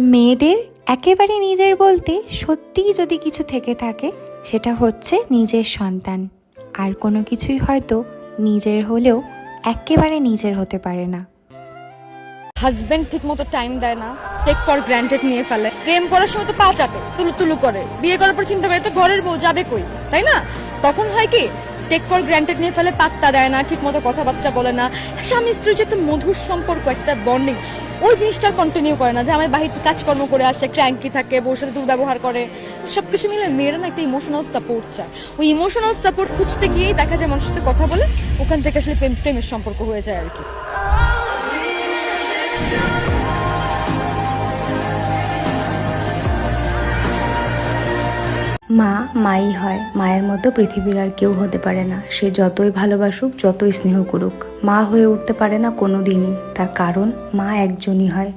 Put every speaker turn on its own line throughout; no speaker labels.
মেয়েদের একেবারে নিজের বলতে সত্যিই যদি কিছু থেকে থাকে, সেটা হচ্ছে নিজের সন্তান। আর কোনো কিছুই হয়তো নিজের হলেও একেবারে নিজের হতে পারে না।
হাজবেন্ড ঠিক মতো টাইম দেয় না টেক ফর গ্রান্টেড নিয়ে ফেলে। প্রেম করার সময় তো পা চাটে তুলু তুলু করে। বিয়ে করার পর চিন্তা করে তো ঘরের বউ যাবে কই? তাই না? তখন হয় কি টেক ফর গ্র্যান্টেড নিয়ে ফেলে পাত্তা দেয় না ঠিক মতো কথাবার্তা বলে না। স্বামী স্ত্রীর যে একটা মধুর সম্পর্ক, একটা বন্ডিং ওই জিনিসটা কন্টিনিউ করে না। যে আমার বাহির কাজকর্ম করে আসে ক্র্যাঙ্কি থাকে, বউর সাথে দুর্ব্যবহার করে, সবকিছু মিলে মেয়েরা না একটা ইমোশনাল সাপোর্ট চায়। ওই ইমোশনাল সাপোর্ট খুঁজতে গিয়েই দেখা যায় মানুষের সাথে কথা বলে, ওখান থেকে আসলে প্রেম প্রেমের সম্পর্ক হয়ে যায় আর কি।
মা মাই হয়। মায়ের মতো পৃথিবীর আর কেউ হতে পারে না। সে যতই ভালোবাসুক, যতই স্নেহ করুক। মা হয়ে উঠতে পারে না কোনো দিনই তার কারণ, মা একজনই হয়।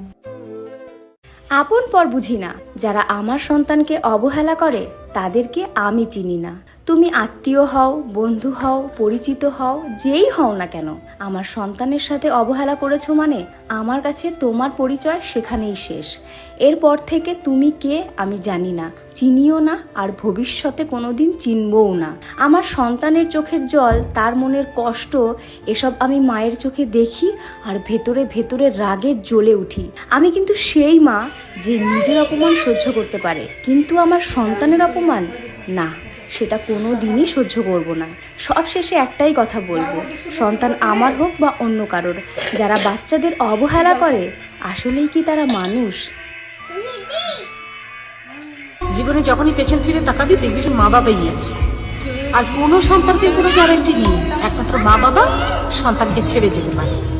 আপন পর বুঝি না। যারা আমার সন্তানকে অবহেলা করে, তাদেরকে আমি চিনি না। তুমি আত্মীয় হও, বন্ধু হও, পরিচিত হও, যেই হও না কেন, আমার সন্তানের সাথে অবহেলা করেছ মানে আমার কাছে তোমার পরিচয় সেখানেই শেষ। এরপর থেকে তুমি কে আমি জানি না, চিনিও না আর ভবিষ্যতে কোনোদিন চিনবও না। আমার সন্তানের চোখের জল, তার মনের কষ্ট, এসব আমি মায়ের চোখে দেখি আর ভেতরে ভেতরে রাগে জ্বলে উঠি। আমি কিন্তু সেই মা যে নিজের অপমান সহ্য করতে পারে, কিন্তু আমার সন্তানের অপমান না। সেটা কোনো দিনই সহ্য করব না। সব শেষে একটাই কথা বলব, সন্তান আমার হোক বা অন্য কারোর, যারা বাচ্চাদের অবহেলা করে, আসলেই কি তারা মানুষ?
জীবনে যখনই পেছন ফিরে তাকাবি, দেখবি শুধু মা বাবাই আছে। আর কোনো সন্তানকে কোনো গ্যারান্টি নেই। একমাত্র মা বাবা সন্তানকে ছেড়ে যেতে পারে।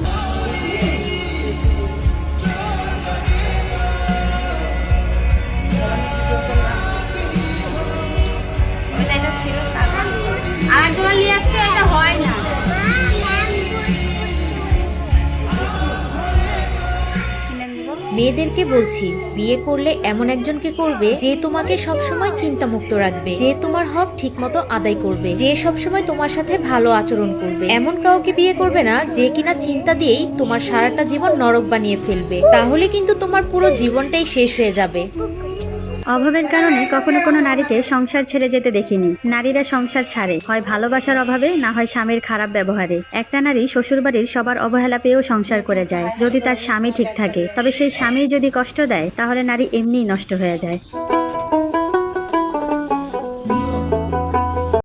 মেয়েদেরকে বলছি, বিয়ে করলে এমন একজনকে করবে যে তোমাকে সবসময় চিন্তামুক্ত রাখবে, যে তোমার হক ঠিকমতো আদায় করবে, যে সবসময় তোমার সাথে ভালো আচরণ করবে। এমন কাউকে বিয়ে করবে না যে কিনা চিন্তা দিয়েই তোমার সারাটা জীবন নরক বানিয়ে ফেলবে। তাহলে কিন্তু তোমার পুরো জীবনটাই শেষ হয়ে যাবে।
অভাবের কারণে কখনো কোনো নারীকে সংসার ছেড়ে যেতে দেখিনি। নারীরা সংসার ছাড়ে, হয় ভালোবাসার অভাবে, না হয় স্বামীর খারাপ ব্যবহারে। একটা নারী শ্বশুরবাড়ির সবার অবহেলা পেয়েও সংসার করে যায়। যদি তার স্বামী ঠিক থাকে, তবে সেই স্বামী যদি কষ্ট দেয়, তাহলে নারী এমনিই নষ্ট হয়ে যায়।